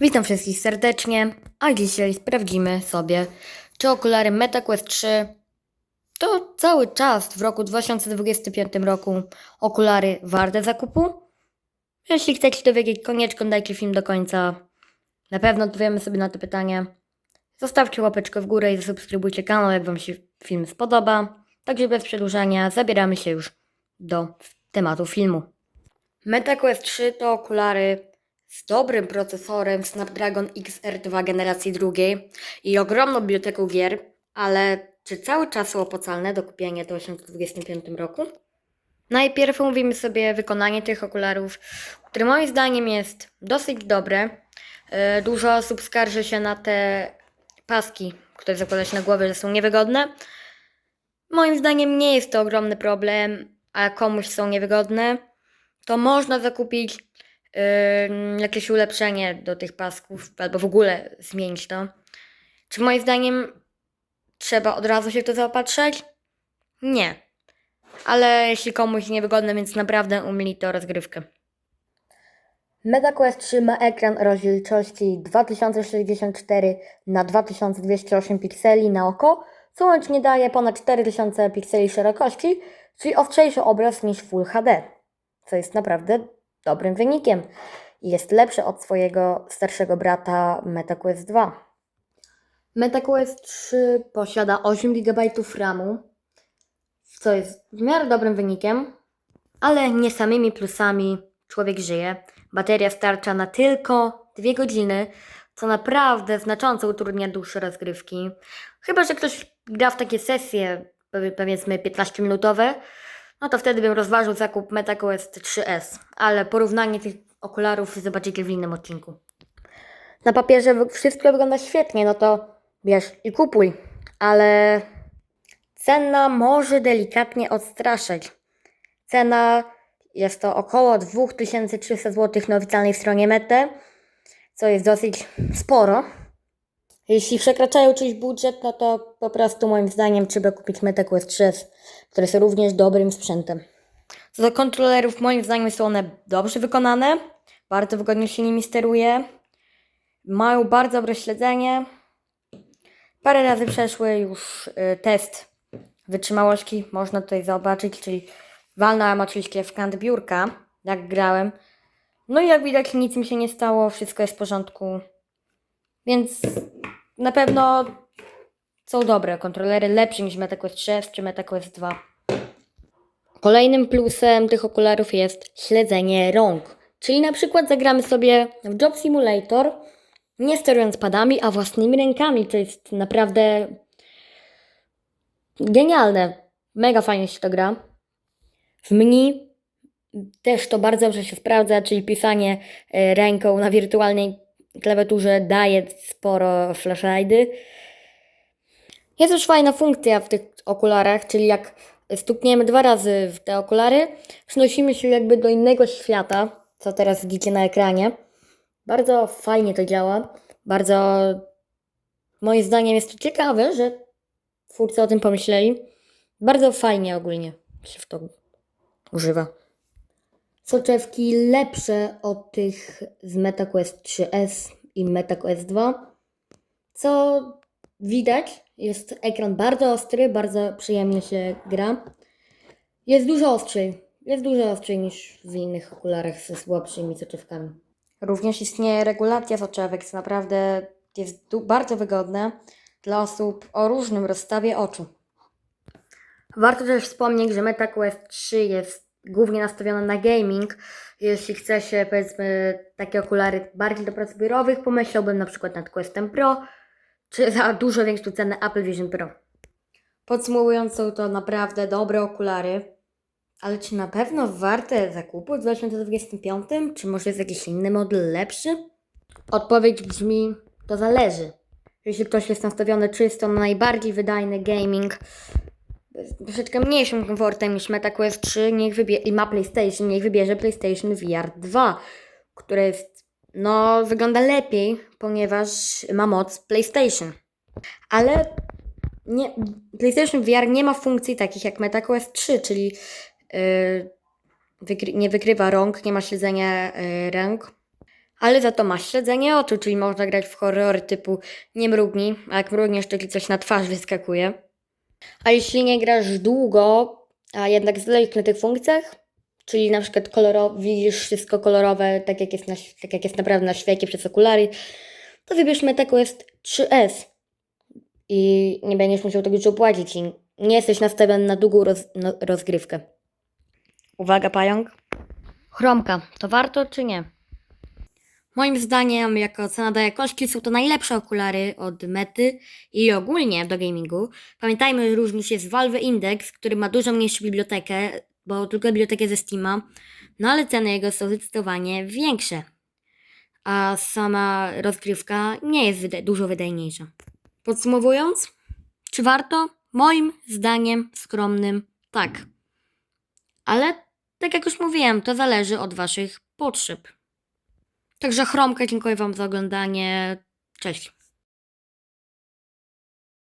Witam wszystkich serdecznie, a dzisiaj sprawdzimy sobie, czy okulary MetaQuest 3 to cały czas w roku 2025 roku okulary warte zakupu? Jeśli chcecie dowiedzieć, koniecznie dajcie film do końca. Na pewno odpowiemy sobie na to pytanie. Zostawcie łapeczkę w górę i zasubskrybujcie kanał, jak Wam się film spodoba. Także bez przedłużania zabieramy się już do tematu filmu. MetaQuest 3 to okulary z dobrym procesorem Snapdragon XR2 generacji drugiej i ogromną biblioteką gier, ale czy cały czas są opłacalne do kupienia w 2025 roku? Najpierw omówimy sobie wykonanie tych okularów, które moim zdaniem jest dosyć dobre. E, Dużo osób skarży się na te paski, które zakłada się na głowę, że są niewygodne. Moim zdaniem nie jest to ogromny problem, a komuś są niewygodne, to można zakupić jakieś ulepszenie do tych pasków, albo w ogóle zmienić to. Czy moim zdaniem trzeba od razu się w to zaopatrzeć? Nie. Ale jeśli komuś niewygodne, więc naprawdę umyli to rozgrywkę. MetaQuest 3 ma ekran rozdzielczości 2064 na 2208 pikseli na oko, co łącznie daje ponad 4000 pikseli szerokości, czyli ostrzejszy obraz niż Full HD, co jest naprawdę dobrym wynikiem jest lepszy od swojego starszego brata MetaQuest 2. MetaQuest 3 posiada 8 GB RAMu, co jest w miarę dobrym wynikiem, ale nie samymi plusami człowiek żyje. Bateria starcza na tylko 2 godziny, co naprawdę znacząco utrudnia dłuższe rozgrywki. Chyba, że ktoś gra w takie sesje, powie- powiedzmy 15-minutowe, no to wtedy bym rozważył zakup MetaQuest 3S, ale porównanie tych okularów zobaczycie w innym odcinku. Na papierze wszystko wygląda świetnie, no to bierz i kupuj, ale cena może delikatnie odstraszać. Cena jest to około 2300 zł na oficjalnej stronie Mety, co jest dosyć sporo. Jeśli przekraczają czyjś budżet, no to po prostu moim zdaniem trzeba kupić MetaQuest 3, które są również dobrym sprzętem. Co do kontrolerów, moim zdaniem są one dobrze wykonane, bardzo wygodnie się nimi steruje, mają bardzo dobre śledzenie. Parę razy przeszły już y, test wytrzymałości, można tutaj zobaczyć, czyli walnąłem oczywiście w kant biurka, jak grałem. No i jak widać nic mi się nie stało, wszystko jest w porządku. Więc na pewno są dobre kontrolery, lepsze niż MetaQuest 3 czy MetaQuest 2. Kolejnym plusem tych okularów jest śledzenie rąk. Czyli na przykład zagramy sobie w Job Simulator, nie sterując padami, a własnymi rękami. To jest naprawdę genialne. Mega fajnie się to gra. W menu też to bardzo dobrze się sprawdza, czyli pisanie e, ręką na wirtualnej klawiaturze daje sporo flashlidy. Jest też fajna funkcja w tych okularach, czyli jak stukniemy dwa razy w te okulary, przenosimy się jakby do innego świata, co teraz widzicie na ekranie. Bardzo fajnie to działa. Bardzo moim zdaniem jest to ciekawe, że twórcy o tym pomyśleli. Bardzo fajnie ogólnie się w to używa. Soczewki lepsze od tych z MetaQuest 3S i MetaQuest 2. Co widać, jest ekran bardzo ostry, bardzo przyjemnie się gra. Jest dużo ostrzej. Jest dużo ostrzej niż w innych okularach ze słabszymi soczewkami. Również istnieje regulacja soczewek, co naprawdę jest bardzo wygodne dla osób o różnym rozstawie oczu. Warto też wspomnieć, że MetaQuest 3 jest głównie nastawiona na gaming. Jeśli chce się, powiedzmy, takie okulary bardziej do prac biurowych, pomyślałbym na przykład nad Questem Pro, czy za dużo większą cenę Apple Vision Pro. Podsumowując, są to naprawdę dobre okulary, ale czy na pewno warte zakupu w 2025? Czy może jest jakiś inny model lepszy? Odpowiedź brzmi, to zależy. Jeśli ktoś jest nastawiony czysto na najbardziej wydajny gaming, troszeczkę mniejszym komfortem niż MetaQuest 3 niech i ma PlayStation, niech wybierze PlayStation VR 2, które jest, no, wygląda lepiej, ponieważ ma moc PlayStation. Ale nie, PlayStation VR nie ma funkcji takich jak MetaQuest 3, czyli yy, wykry- nie wykrywa rąk, nie ma śledzenia yy, rąk, Ale za to masz śledzenie oczu, czyli można grać w horrory typu nie mrugnij, a jak mrugniesz, to coś na twarz wyskakuje. A jeśli nie grasz długo, a jednak zlejesz na tych funkcjach, czyli na przykład koloro, widzisz wszystko kolorowe, tak jak, jest na, tak jak jest naprawdę na świecie przez okulary, to wybierz MetaQuest 3S i nie będziesz musiał tego już opłacić i nie jesteś nastawiony na długą roz, no, rozgrywkę. Uwaga, pająk. Chromka, to warto czy nie? Moim zdaniem, jako ocena do jakości, są to najlepsze okulary od Mety i ogólnie do gamingu. Pamiętajmy, różni się z Valve Index, który ma dużo mniejszą bibliotekę, bo tylko bibliotekę ze Steama, no ale ceny jego są zdecydowanie większe. A sama rozgrywka nie jest wyda- dużo wydajniejsza. Podsumowując, czy warto? Moim zdaniem skromnym tak. Ale tak jak już mówiłem, to zależy od Waszych potrzeb. Także Chromka, dziękuję Wam za oglądanie. Cześć.